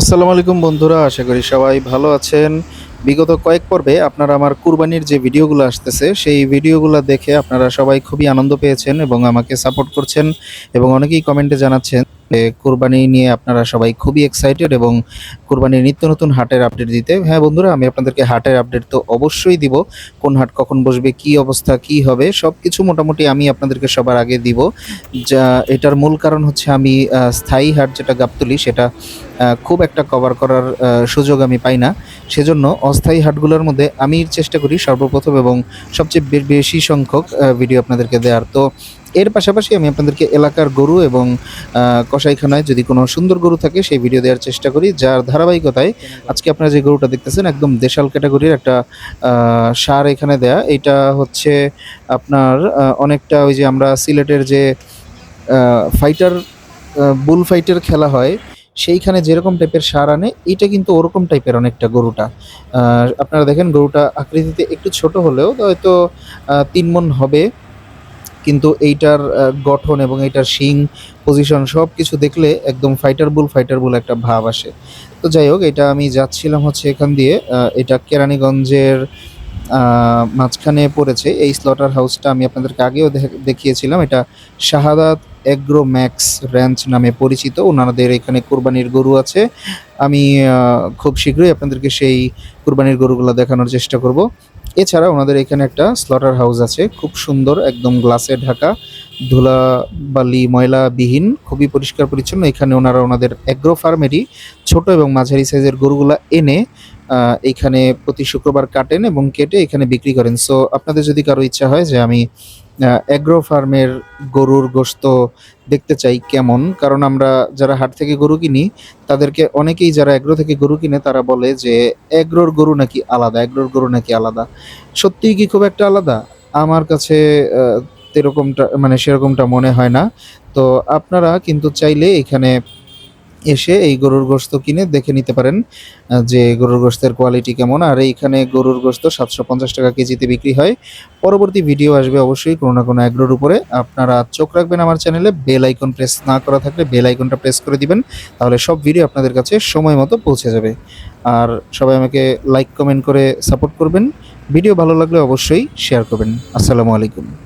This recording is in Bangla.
আসসালামু আলাইকুম বন্ধুরা, আশা করি সবাই ভালো আছেন। বিগত কয়েক পর্বে আপনারা আমার কুরবানির যে ভিডিওগুলো আসতেছে, সেই ভিডিওগুলো দেখে আপনারা সবাই খুবই আনন্দ পেয়েছেন এবং আমাকে সাপোর্ট করছেন এবং অনেকেই কমেন্টে জানাচ্ছেন কুরবানি নিয়ে আপনারা সবাই খুবই এক্সাইটেড এবং কুরবানির নিত্য নতুন হাটের আপডেট দিতে। হ্যাঁ বন্ধুরা, আমি আপনাদেরকে হাটের আপডেট তো অবশ্যই দিব। কোন হাট কখন বসবে, কি অবস্থা, কি হবে সব কিছু মোটামুটি আমি আপনাদেরকে সবার আগে দিব। যা, এটার মূল কারণ হচ্ছে আমি স্থায়ী হাট যেটা গাবতলি, সেটা খুব একটা কভার করার সুযোগ আমি পাই না। সেজন্য অস্থায়ী হাটগুলোর মধ্যে আমি চেষ্টা করি সর্বপ্রথম এবং সবচেয়ে বেশি সংখ্যক ভিডিও আপনাদেরকে দেওয়ার তো এর পাশাপাশি আমি আপনাদেরকে এলাকার গরু এবং আহ, কসাইখানায় যদি কোনো সুন্দর গরু থাকে সেই ভিডিও দেওয়ার চেষ্টা করি যার ধারাবাহিকতায় আজকে আপনারা যে গরুটা দেখতেছেন একদম দেশাল ক্যাটাগরির একটা সার এখানে দেয়া। এটা হচ্ছে আপনার অনেকটা ওই যে আমরা সিলেটের যে ফাইটার বুল ফাইটের খেলা হয় সেইখানে যেরকম টাইপের সার আনে এটা কিন্তু ওরকম টাইপের অনেকটা গরুটা। আপনারা দেখেন গরুটা আকৃতিতে একটু ছোট হলেও হয়তো তিন মন হবে। কিন্তু এইটার গঠন এবং এইটার শিং পজিশন সব কিছু দেখলে একদম ফাইটার বুল ফাইটার বুল একটা ভাব আসে। তো যাই হোক, এটা আমি যাচ্ছিলাম হচ্ছে এখান দিয়ে এটা কেরানীগঞ্জের মাঝখানে পড়েছে। এই স্লটার হাউসটা আমি আপনাদেরকে আগেও দেখিয়েছিলাম। এটা শাহাদাত এগ্রো ম্যাক্স র্যাঞ্চ নামে পরিচিত। ওনাদের এখানে কোরবানির গরু আছে। আমি খুব শীঘ্রই আপনাদেরকে সেই কোরবানির গরুগুলো দেখানোর চেষ্টা করব। এছাড়া ওনাদের এখানে একটা স্লটার হাউস আছে, খুব সুন্দর, একদম গ্লাসে ঢাকা, ধুলা, বালি ময়লা বিহীন খুবই পরিষ্কার পরিচ্ছন্ন। এখানে ওনারা ওনাদের অ্যাগ্রো ফার্মেরই ছোট এবং মাঝারি সাইজের গরুগুলা এনে এখানে প্রতি শুক্রবার কাটেন এবং কেটে এখানে বিক্রি করেন। সো আপনাদের যদি কারও ইচ্ছা হয় যে আমি অ্যাগ্রো ফার্মের গরুর গোশত দেখতে চাই কেমন? কারণ আমরা যারা হাট থেকে গরু কিনি, তাদেরকে অনেকেই যারা অ্যাগ্রো থেকে গরু কিনে, তারা বলে যে অ্যাগ্রোর গরু নাকি আলাদা অ্যাগ্রোর গরু নাকি আলাদা। সত্যিই কি খুব একটা আলাদা? আমার কাছে এরকমটা মানে সেরকমটা মনে হয় না। তো আপনারা কিন্তু চাইলে এখানে এসে এই গরুর গোস্ত কিনে দেখে নিতে পারেন যে গরুর গোস্তের কোয়ালিটি কেমন। আর এইখানে গরুর গোশত সাতশো পঞ্চাশ টাকা কেজিতে বিক্রি হয়। পরবর্তী ভিডিও আসবে অবশ্যই কোনো না কোনো অ্যাগ্রোর উপরে। আপনারা চোখ রাখবেন আমার চ্যানেলে বেল আইকন প্রেস না করা থাকলে বেল আইকনটা প্রেস করে দিবেন, তাহলে সব ভিডিও আপনাদের কাছে সময় মতো পৌঁছে যাবে। আর সবাই আমাকে লাইক কমেন্ট করে সাপোর্ট করবেন। ভিডিও ভালো লাগলে অবশ্যই শেয়ার করবেন। আসসালামু আলাইকুম।